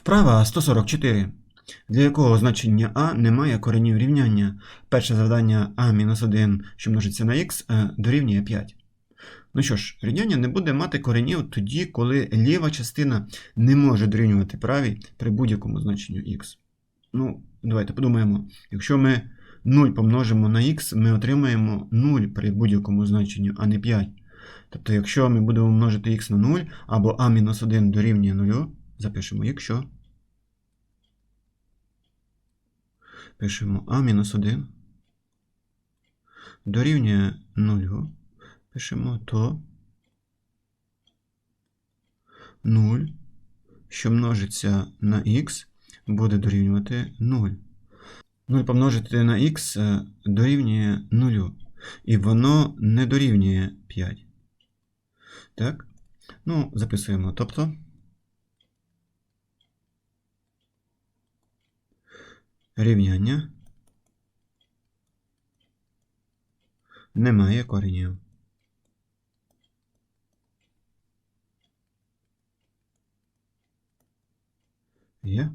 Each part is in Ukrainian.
Вправа 144, для якого значення а немає коренів рівняння. Перше завдання а-1, що множиться на х, е, дорівнює 5. Ну що ж, рівняння не буде мати коренів тоді, коли ліва частина не може дорівнювати правій при будь-якому значенню х. Ну, давайте подумаємо. Якщо ми 0 помножимо на х, ми отримаємо 0 при будь-якому значенню, а не 5. Тобто, якщо ми будемо множити х на 0 або а-1 дорівнює 0, запишемо якщо. Пишемо а-1 дорівнює 0. Пишемо то 0, що множиться на х, буде дорівнювати 0. 0 помножити на х е, дорівнює 0. І воно не дорівнює 5. Так? Ну, записуємо. Тобто. Рівняння немає коренів. Є?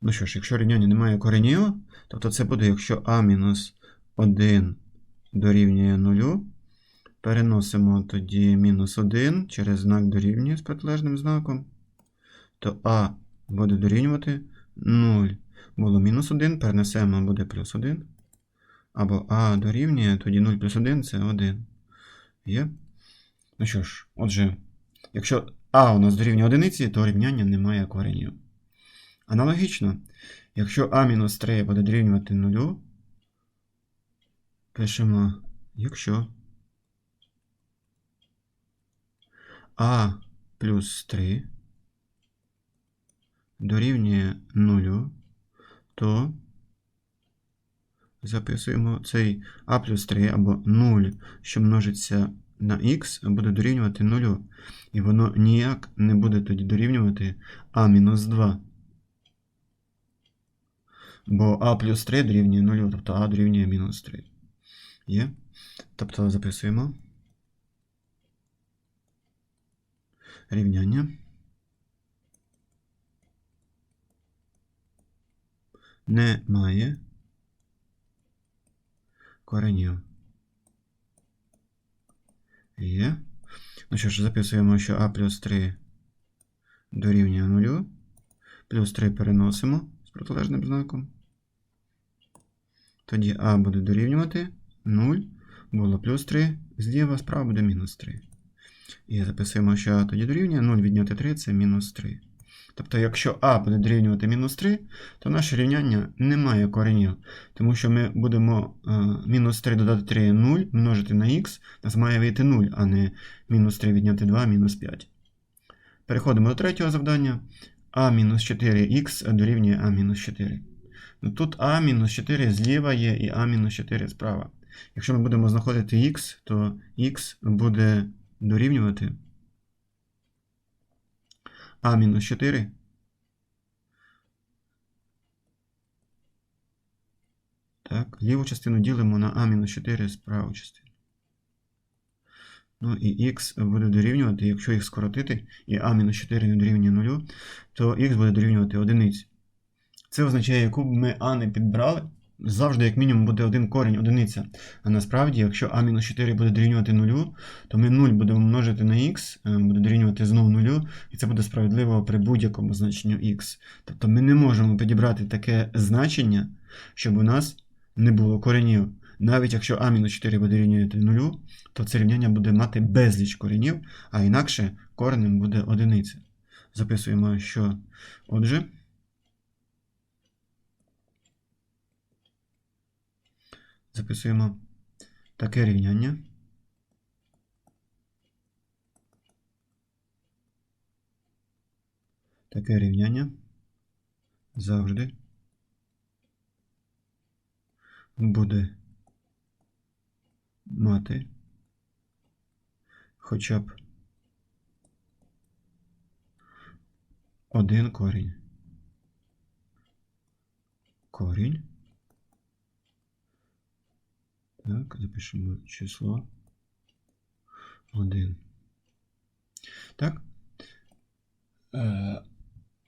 Ну що ж, якщо рівняння немає коренів, тобто це буде, якщо а-1 дорівнює 0, переносимо тоді мінус 1 через знак дорівнює з протилежним знаком, то а буде дорівнювати 0. Було мінус 1, перенесемо, буде плюс 1. Або а дорівнює, тоді 0 плюс 1 це 1. Є? Ну що ж, отже, якщо а у нас дорівнює одиниці, то рівняння немає коренів. Аналогічно, якщо а-3 буде дорівнювати 0, пишемо, якщо а плюс 3 дорівнює 0, то записуємо цей а плюс 3 або 0, що множиться на х, буде дорівнювати 0. І воно ніяк не буде тоді дорівнювати а мінус 2. Бо а плюс 3 дорівнює 0, тобто а дорівнює мінус 3. Є? Тобто записуємо рівняння. Немає коренів. Є. Ну що ж, записуємо, що а плюс 3 дорівнює 0. Плюс 3 переносимо з протилежним знаком. Тоді а буде дорівнювати 0. Було плюс 3, зліва, справа буде мінус 3. І записуємо, що а тоді дорівнює 0 відняти 3 це мінус 3. Тобто, якщо а буде дорівнювати мінус 3, то наше рівняння не має коренів. Тому що ми будемо е, мінус 3 додати 3 0 множити на х, нас має вийти 0, а не мінус 3 відняти 2 мінус 5. Переходимо до третього завдання. а-4х дорівнює а-4. Ну, Тут а-4 зліва є і а-4 справа. Якщо ми будемо знаходити х, то х буде дорівнювати а-4. Так, ліву частину ділимо на а-4 з праву частину. Ну і х буде дорівнювати, якщо їх скоротити, і а-4 не дорівнює 0, то х буде дорівнювати 1. Це означає, яку б ми а не підбрали, завжди, як мінімум, буде один корінь, одиниця. А насправді, якщо а-4 буде дорівнювати 0, то ми 0 будемо множити на х, буде дорівнювати знову 0, і це буде справедливо при будь-якому значенню х. Тобто ми не можемо підібрати таке значення, щоб у нас не було коренів. Навіть якщо а-4 буде дорівнювати 0, то це рівняння буде мати безліч коренів, а інакше коренем буде одиниця. Записуємо, що отже. Записуємо таке рівняння. Таке рівняння завжди буде мати хоча б один корінь. Корінь. Так, запишемо число 1. Так. Е,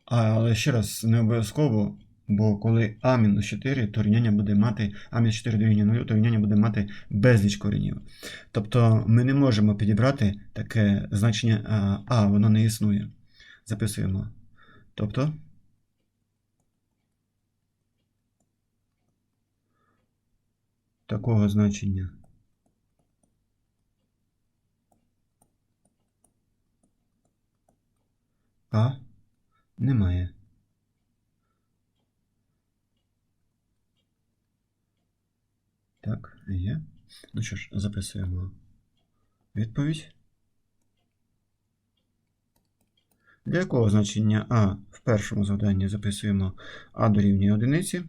Але ще раз, не обов'язково, бо коли а мінус 4, то рівняння буде мати а мінус 4 дорівнює 0, то рівняння буде мати безліч коренів. Тобто ми не можемо підібрати таке значення а, а воно не існує. Записуємо. Тобто. Такого значення. А немає. Так, є. Ну що ж, записуємо відповідь. Для якого значення А в першому завданні записуємо А дорівнює одиниці.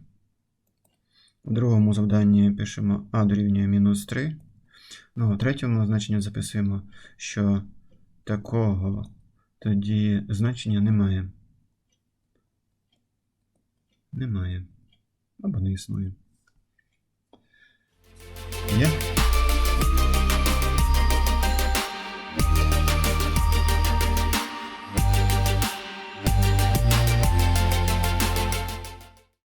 В другому завданні пишемо А дорівнює мінус 3. Ну, в третьому значенні записуємо, що такого тоді значення немає. Немає. Або не існує.